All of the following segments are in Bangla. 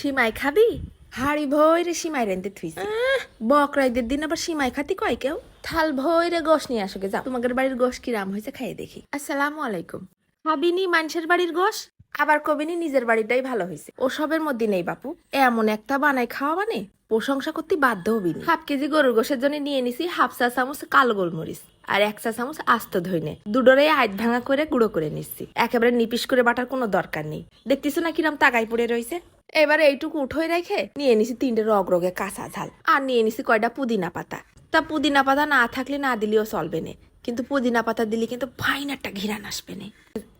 সিমাই খাবি? হাড়ি ভৈরে সিমাই রেন্দে থুইছি। বকরাইদের দিন আবার সিমাই খাতি কয় কেউ? থাল ভৈরে গোশ নিয়ে আসোকে যাও। তোমাদের বাড়ির গোশ কি রাম হয়েছে খাইয়ে দেখি। আসসালামু আলাইকুম। খাবিনি মানুষের বাড়ির গোশ? আবার কবিনি নিজের বাড়িটাই ভালো হয়েছে ওসবের মধ্যে নেই বাপু। এমন একটা বানাই খাওয়া মানে? প্রশংসা করতে বাধ্য হবি হাফ কেজি গরুর গোশের জন্য নিয়ে নিছি হাফ চা চামচ কালো গোলমরিচ আর এক চা চামচ আস্ত ধইনে। দুডোরে আইট ভাঙা করে গুঁড়ো করে নিচ্ছি। একেবারে নিপিস করে বাটার কোনো দরকার নেই। দেখতেছো না কিরম তাকাই পড়ে রয়েছে এবারে এইটুকু উঠোয় রেখে নিয়ে নিছি তিনটে রগ রগে কাঁচা ঝাল। আর নিয়ে নিছি কয়টা পুদিনা পাতা। তা পুদিনা পাতা না থাকলে না দিলেও চলবে না। কিন্তু পুদিনা পাতা দিলে কিন্তু ফাইন একটা ঘিরান আসবে না।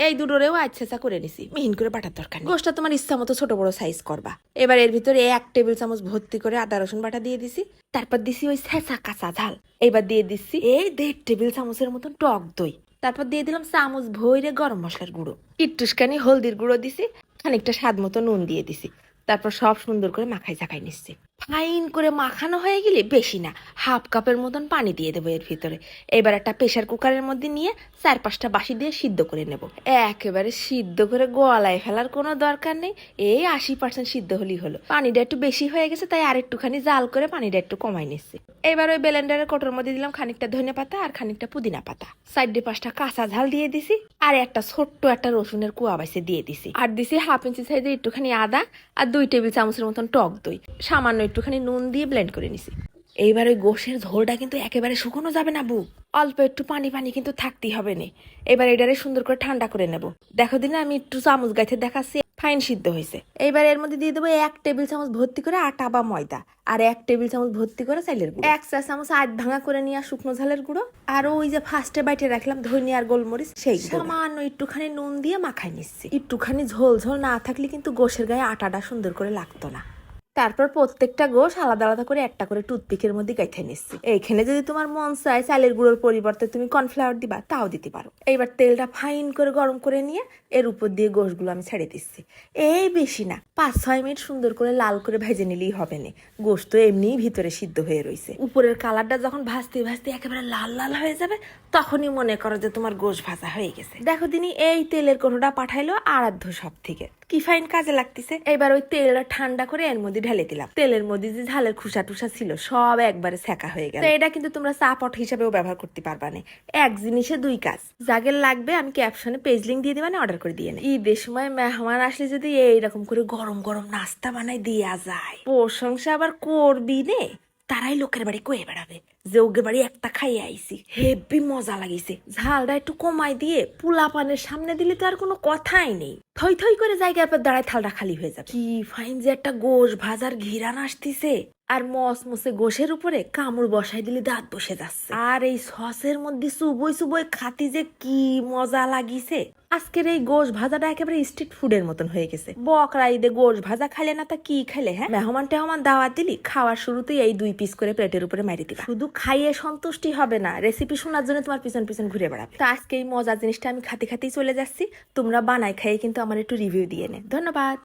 এই দুটোরেও আচ্ছা করে নিছি। মিহিন করে বাটার দরকার নেই। গোষ্ঠটা তোমার ইচ্ছা মতো ছোট বড় সাইজ করবা। এবার এর ভিতরে এক টেবিল চামচ ভর্তি করে আদা, রসুন বাটা দিয়ে দিছি। তারপর দিছি ওই ছেঁচা কাঁচা ঝাল। এবার দিয়ে দিচ্ছি এই দেড় টেবিল চামচের মতন টক দই। তারপর দিয়ে দিলাম চামচ ভইরে গরম মশলার গুঁড়ো। একটুখানি হলদির গুঁড়ো দিছি। খানিকটা স্বাদ মতো নুন দিয়ে দিছি। তারপর সব সুন্দর করে মাখাই চাখাই নিচ্ছি। ফাইন করে মাখানো হয়ে গেলে বেশি না, হাফ কাপের মতন পানি দিয়ে দেবো এর ভিতরে। এবার একটা প্রেশার কুকারের মধ্যে নিয়ে চার পাঁচটা বাসি দিয়ে সিদ্ধ করে নেব। একেবারে সিদ্ধ করে গলায় ফেলার কোনো দরকার নেই, এই আশি পার্সেন্ট সিদ্ধ হলেই হলো। পানিটা একটু বেশি হয়ে গেছে, তাই আর একটুখানি জাল করে পানিটা একটু কমাই নিচ্ছি। এবার ওই ব্লেন্ডারের কোটোর মধ্যে দিলাম খানিকটা ধনে পাতা আর খানিকটা পুদিনা পাতা। সাইডে পাঁচটা কাঁচা ঝাল দিয়ে দিছি আর একটা ছোট্ট একটা রসুনের কুয়া বাইসে দিয়ে দিছি। আর দিছি হাফ ইঞ্চি সাইজে একটুখানি আদা আর দুই টেবিল চামচের মতন টক দই। সামান্য একটুখানি নুন দিয়ে ব্লেন্ড করে নিছি। এইবার ওই গোশের ঝোলটা কিন্তু একেবারে শুকনো যাবে না বু। অল্প একটু পানি পানি কিন্তু থাকতেই হবে না। এবার এটারে সুন্দর করে ঠান্ডা করে নেব। দেখো দিন আমি একটু চামচ গাইতে দেখাচ্ছি ফাইন সিদ্ধ হয়েছে। এইবার এর মধ্যে দিয়ে দেবো এক টেবিল চামচ ভর্তি করে আটা বা ময়দা। আর এক টেবিল চামচ ভর্তি করে চাইলের গুঁড়ো। এক চা চামচ আট ভাঙা করে নিয়ে শুকনো ঝালের গুঁড়ো। আর ওই যে ফার্স্টে বাইটে রাখলাম ধনিয়া আর গোলমরিচ, সেই সামান্য একটুখানি নুন দিয়ে মাখাই নিচ্ছি। একটুখানি ঝোল ঝোল না থাকলে কিন্তু গোশের গায়ে আটাটা সুন্দর করে লাগতো না। তারপর প্রত্যেকটা গোশ আলাদা আলাদা করে একটা করে টুথপিকের মধ্যে গাইথে নিচ্ছি। এইখানে যদি তোমার মন চায় চালের গুঁড়োর পরিবর্তে তুমি কর্নফ্লাওয়ার দিবা, তাও দিতে পারো। এইবার তেলটা ফাইন করে গরম করে নিয়ে এর উপর দিয়ে গোশগুলো আমি ছেড়ে দিচ্ছি। এই বেশি না, পাঁচ ছয় মিনিট সুন্দর করে লাল করে ভেজে নিলেই হবে না। গোশ তো এমনিই ভিতরে সিদ্ধ হয়ে রয়েছে উপরের কালারটা যখন ভাজতে ভাজতে একেবারে লাল লাল হয়ে যাবে, তখনই মনে করো যে তোমার গোশ ভাজা হয়ে গেছে। দেখো দিনি, এই তেলের কোটোটা পাঠাইলো আরাধ্য সব থেকে কি ফাইন কাজে লাগতেছে? এবার ওই তেলটা ঠান্ডা করে এর মধ্যে ঢেলে দিলাম। তেলের মধ্যে যে ঝালের খুসা টুসা ছিল, সব একবারে সেকা হয়ে গেল। এটা কিন্তু তোমরা চাপট হিসাবেও ব্যবহার করতে পারবা না। এক জিনিসে দুই কাজ। জাগের লাগবে আমি ক্যাপশনে পেজ লিঙ্ক দিয়ে দেবানে অর্ডার করে দিয়ে নে। ঈদের সময় মেহমান আসলে যদি এইরকম করে গরম গরম নাস্তা বানাই দেওয়া যায়, প্রশংসা আবার করবি নে, তারাই লোকের বাড়ি কয়ে বেড়াবে। যে ওকে বাড়ি একটা খাইয়ে আইছি হেভি মজা লাগিছে। ঝালটা একটু কমাই দিয়ে পুলা পানের সামনে দিলে তো আর কোনো কথাই নেই। থই থই করে জায়গার পর দাঁড়ায় থালটা খালি হয়ে যাবে। কি ফাইন যে একটা গোশ ভাজার ঘিরান আসতিছে। আর মস মসে গোশের উপরে কামড় বসাই দিলে দাঁত বসে যাচ্ছে। আর এই সসের মধ্যে সুবই সুবই খাতি যে কি মজা লাগিছে। আজকের এই গোশ ভাজাটা একেবারে স্ট্রিট ফুডের মতন হয়ে গেছে। বকরা ঈদে গোশ ভাজা খাইলে না তা কি খাইলে হ্যাঁ? মেহমান টেহমান দাওয়াত দিলি, খাওয়ার শুরুতেই এই দুই পিস করে প্লেটের উপরে মারি দিবা। শুধু খাইয়ে সন্তুষ্টি হবে না। রেসিপি শোনার জন্য তোমার পিছন পিছন ঘুরে বেড়াবে। তো আজকে এই মজার জিনিসটা আমি খাতে খাতেই চলে যাচ্ছি। তোমরা বানাই খাইয়ে কিন্তু আমার একটু রিভিউ দিয়ে নে। ধন্যবাদ।